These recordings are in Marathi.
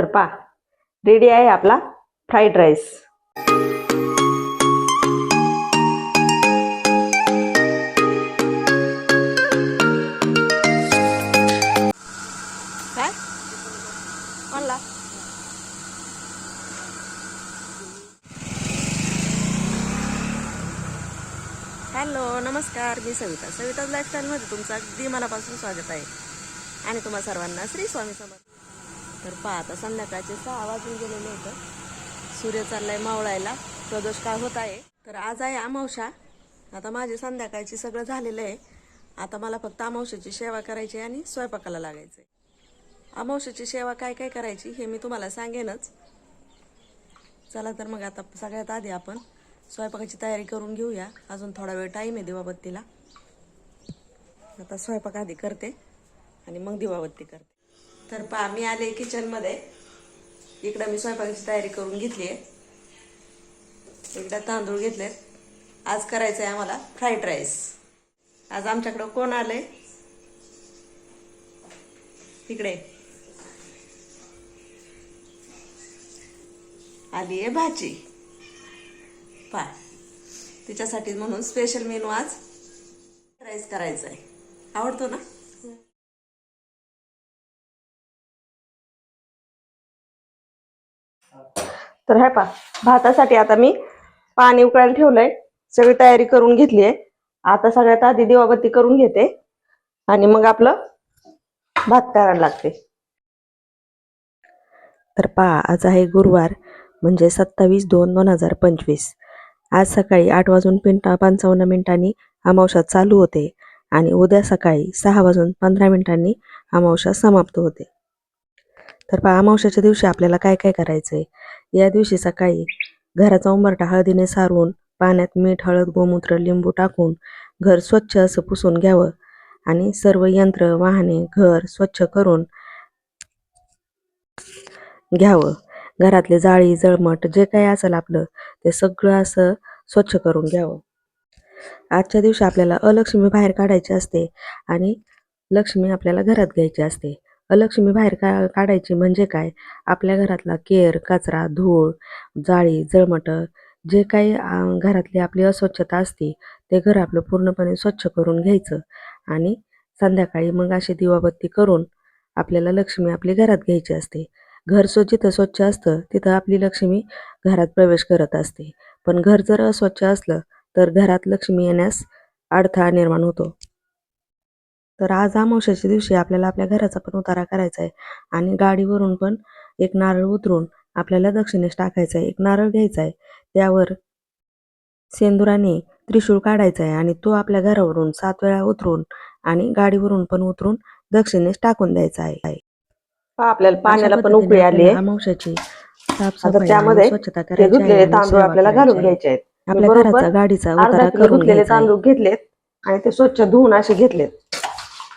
तर पा रेडी आहे आपला फ्राईड राईस हॅलो नमस्कार. मी सविता. सविताज लाईफस्टाईलमध्ये तुमचं अगदी मनापासून स्वागत आहे. आणि तुम्हा सर्वांना श्री स्वामी समर्थ. तर पहा आता संध्याकाळचे सहा वाजून गेलेले होतं. सूर्य चाललाय मावळायला. प्रदोष काळ होत आहे? तर आज आहे अमावशा आता माझे संध्याकाळची सगळं झालेलं आहे. आता मला फक्त अमावशेची सेवा करायची आहे आणि स्वयंपाकाला लागायचं आहे सेवा काय काय करायची हे मी तुम्हाला सांगेनच. चला तर मग आता सगळ्यात आधी आपण स्वयंपाकाची तयारी करून घेऊया. अजून थोडा वेळ टाईम आहे दिवाबत्तीला. आता स्वयंपाक आधी करते आणि मग दिवाबत्ती करते. तर पहा मी आले किचनमध्ये इकडं मी स्वयंपाकाची तयारी करून घेतली आहे. इकडं तांदूळ घेतलेत आज करायचं आहे आम्हाला फ्राईड राईस आज आमच्याकडं कोण आलंय? तिकडे आली आहे भाजी. पा तिच्यासाठी म्हणून स्पेशल मेनू आज राईस करायचा आहे आवडतो ना? तर हे पा भातासाठी आता मी पाणी उकळायला ठेवलंय. सगळी तयारी करून घेतली आहे. आता सगळ्यात आधी दिवाबत्ती करून घेते आणि मग आपलं भात करायला लागते. तर पहा आज आहे गुरुवार म्हणजे सत्तावीस दोन दोन हजार पंचवीस. आज सकाळी आठ वाजून पिंटा पंचावन्न मिनिटांनी अमावशा चालू होते आणि उद्या सकाळी सहा वाजून पंधरा मिनिटांनी अमावस्या समाप्त होते. तर पहा अमावशाच्या दिवशी आपल्याला काय काय करायचं आहे या दिवशी सकाळी घराचा उंबरठा हळदीने सारवून पाण्यात मीठ हळद गोमूत्र लिंबू टाकून घर स्वच्छ असं पुसून घ्यावं आणि सर्व यंत्र वाहने घर स्वच्छ करून घ्यावं. घरातले जाळी जळमट जे काही असेल आपलं ते सगळं असं स्वच्छ करून घ्यावं. आजच्या दिवशी आपल्याला अलक्ष्मी बाहेर काढायची असते आणि लक्ष्मी आपल्याला घरात घ्यायची असते. अलक्ष्मी बाहेर का काढायची म्हणजे काय? आपल्या घरातला केर कचरा धूळ जाळी जळमट जे काही घरातली आपली अस्वच्छता असते ते घर आपलं पूर्णपणे स्वच्छ करून घ्यायचं. आणि संध्याकाळी मग अशी दिवाबत्ती करून आपल्याला लक्ष्मी आपली घरात घ्यायची असते. घर स्व जिथं स्वच्छ असतं तिथं आपली लक्ष्मी घरात प्रवेश करत असते. पण घर जर अस्वच्छ असलं तर घरात लक्ष्मी येण्यास अडथळा निर्माण होतो. तर आज अमावस्याच्या दिवशी आपल्याला आपल्या घराचा पण उतारा करायचा आहे आणि गाडीवरून पण एक नारळ उतरून आपल्याला दक्षिणेस टाकायचा आहे एक नारळ घ्यायचा आहे त्यावर सेंदुराने त्रिशूळ काढायचा आहे आणि तो आपल्या घरावरून सात वेळा उतरून आणि गाडीवरून पण उतरून दक्षिणेस टाकून द्यायचा आहे आपल्याला पाण्याला पण उकळी आली आहे अमावश्याची त्यामध्ये स्वच्छता करायची तांदूळ आपल्याला घालून. घ्यायचे आहेत आपल्या घराचा गाडीचा उतारा करून. तांदूळ घेतलेत आणि ते स्वच्छ धुवून असे घेतलेत.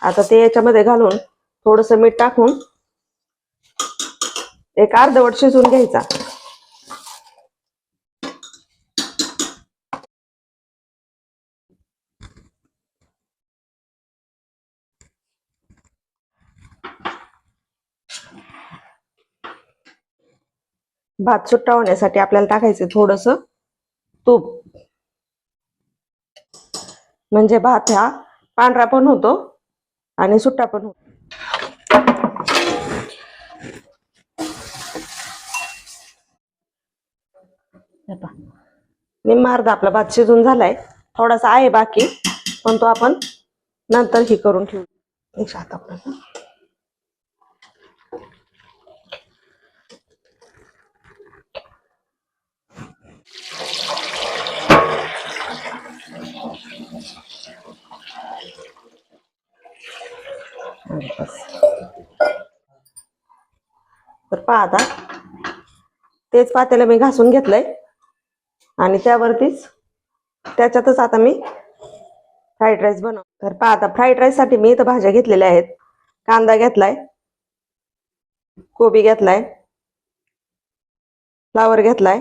आता ते याच्यामध्ये घालून थोडस मीठ टाकून एक अर्धवट शिजवून घ्यायचा. भात सुट्टा होण्यासाठी आपल्याला टाकायचं थोडस तूप. म्हणजे भात हा पांढरा पण होतो. आणि सुट्टा पण हे. निम्मा अर्धा आपला भात शिजून झालाय. थोडासा आहे बाकी पण तो आपण नंतर ही करून ठेवू. एक सात तर पहा आता. तेच पातेलं मी घासून घेतलंय. आणि त्यावरतीच त्याच्यातच आता मी फ्राईड राईस बनव तर पहा आता फ्राईड राईससाठी मी इथं भाज्या घेतलेल्या आहेत. कांदा घेतलाय. कोबी घेतलाय. फ्लावर घेतलाय.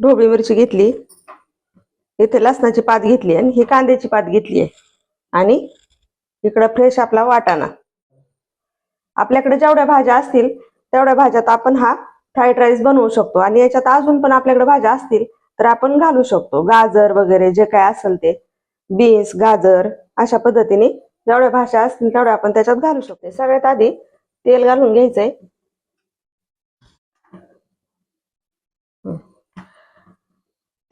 ढोबळी मिरची घेतली. इथे लसणाची पात घेतली आणि ही कांद्याची पात घेतली आहे. आणि इकडं फ्रेश आपला वाटाणा. आपल्याकडे जेवढ्या भाज्या असतील तेवढ्या भाज्यात आपण हा फ्राईड राईस बनवू शकतो. आणि याच्यात अजून पण आपल्याकडे भाज्या असतील तर आपण घालू शकतो. गाजर वगैरे जे काय असेल ते बीन्स गाजर अशा पद्धतीने जेवढ्या भाज्या असतील तेवढ्या आपण त्याच्यात घालू शकतो. सगळ्यात आधी तेल घालून घ्यायचंय.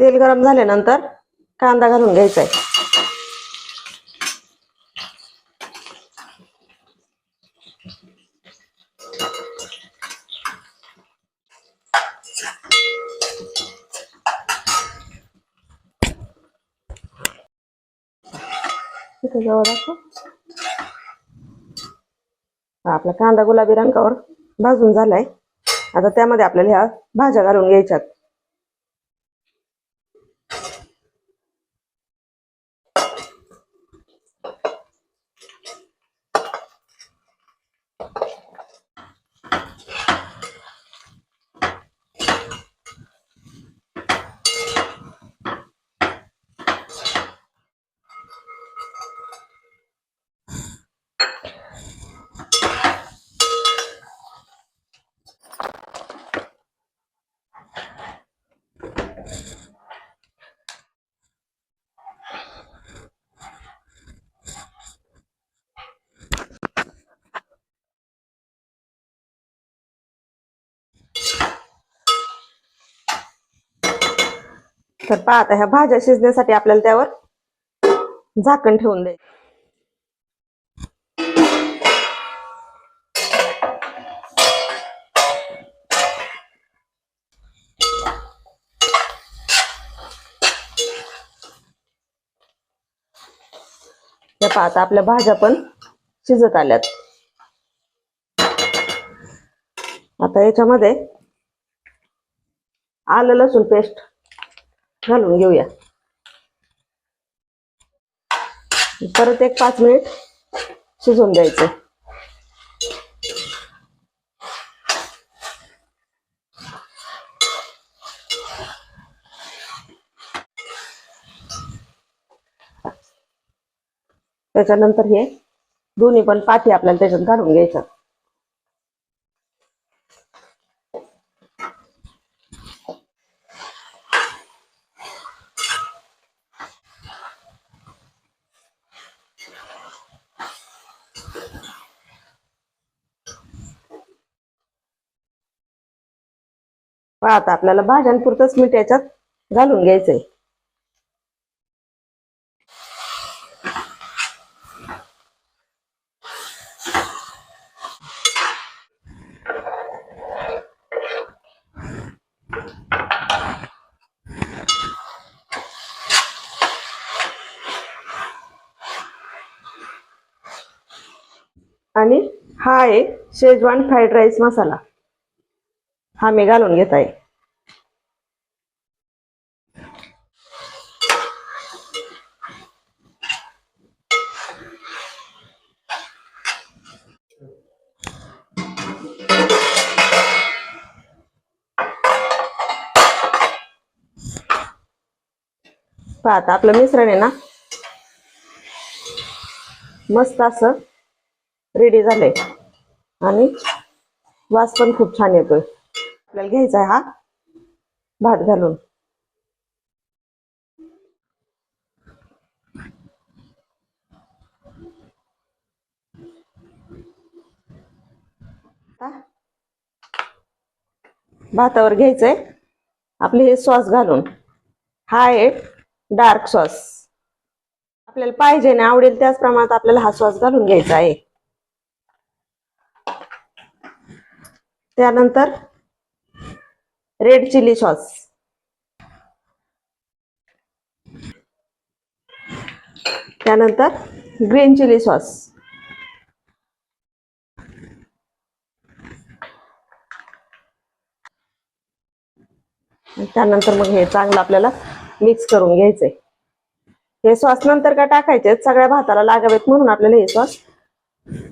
तेल गरम झाल्यानंतर कांदा घालून घ्यायचा आहे इथे दाखव. आपला कांदा गुलाबी रंगावर भाजून झालाय आता त्यामध्ये आपल्याला ह्या भाज्या घालून घ्यायच्यात तर पहा आता ह्या भाज्या शिजण्यासाठी आपल्याला त्यावर झाकण ठेवून द्यायचं. पाहता पहा आता आपल्या भाज्या पण शिजत आल्यात. आता याच्यामध्ये आलं लसूण पेस्ट घालून घेऊया. परत एक पाच मिनिट शिजवून द्यायचं त्याच्यानंतर हे दोन्ही पण पाठी आपल्याला त्याच्यात घालून घ्यायचं. आता आपल्याला भाज्यांपुरतंच मीठ याच्यात घालून घ्यायचंय. आणि हा आहे शेजवान फ्राईड राईस मसाला. हा मी घालून घेत आहे. पहा आता आपलं मिश्रण आहे ना. मस्त असं रेडी झालंय. आणि वास पण खूप छान येतोय. आपल्याला घ्यायचा आहे हा. भात घालून. भातावर घ्यायचंय. आपले हे सॉस घालून. हा आहे डार्क सॉस. आपल्याला पाहिजे ना आवडेल त्याच प्रमाणात आपल्याला हा सॉस घालून घ्यायचा आहे त्यानंतर रेड चिली सॉस. त्यानंतर ग्रीन चिली सॉस. त्यानंतर मग हे चांगलं आपल्याला मिक्स करून घ्यायचंय. हे सॉस नंतर का टाकायचे सगळ्या भाताला लागावेत म्हणून आपल्याला हे सॉस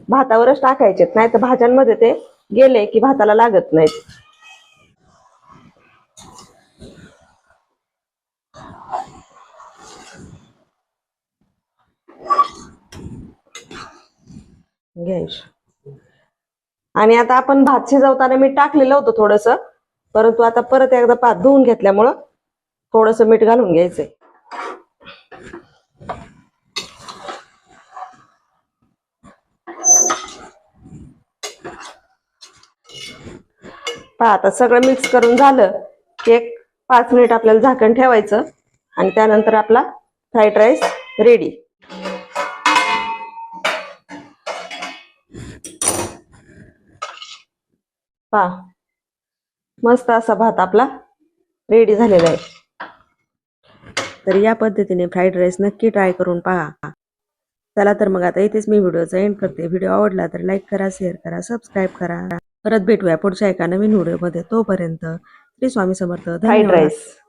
भातावरच टाकायचे नाही तर भाज्यांमध्ये ते गेले की भाताला लागत नाहीत. घ्यायचं. आणि आता आपण भात शिजवताना मीठ टाकलेलं होतं थोडंसं. परंतु आता परत एकदा भात धुवून घेतल्यामुळं थोडंसं मीठ घालून घ्यायचंय. पहा आता सगळं मिक्स करून झालं की एक पाच मिनिट आपल्याला झाकण ठेवायचं. आणि त्यानंतर आपला फ्राईड राईस रेडी पहा. मस्त असा भात आपला रेडी झालेला आहे. तर या पद्धतीने फ्राईड राईस नक्की ट्राय करून पहा. चला तर मग आता इथेच मी व्हिडिओचा एंड करते. व्हिडिओ आवडला तर लाईक करा शेअर करा सबस्क्राईब करा. परत भेटूया पुढच्या एका नवीन व्हिडिओमध्ये तोपर्यंत. श्री स्वामी समर्थ. Fried rice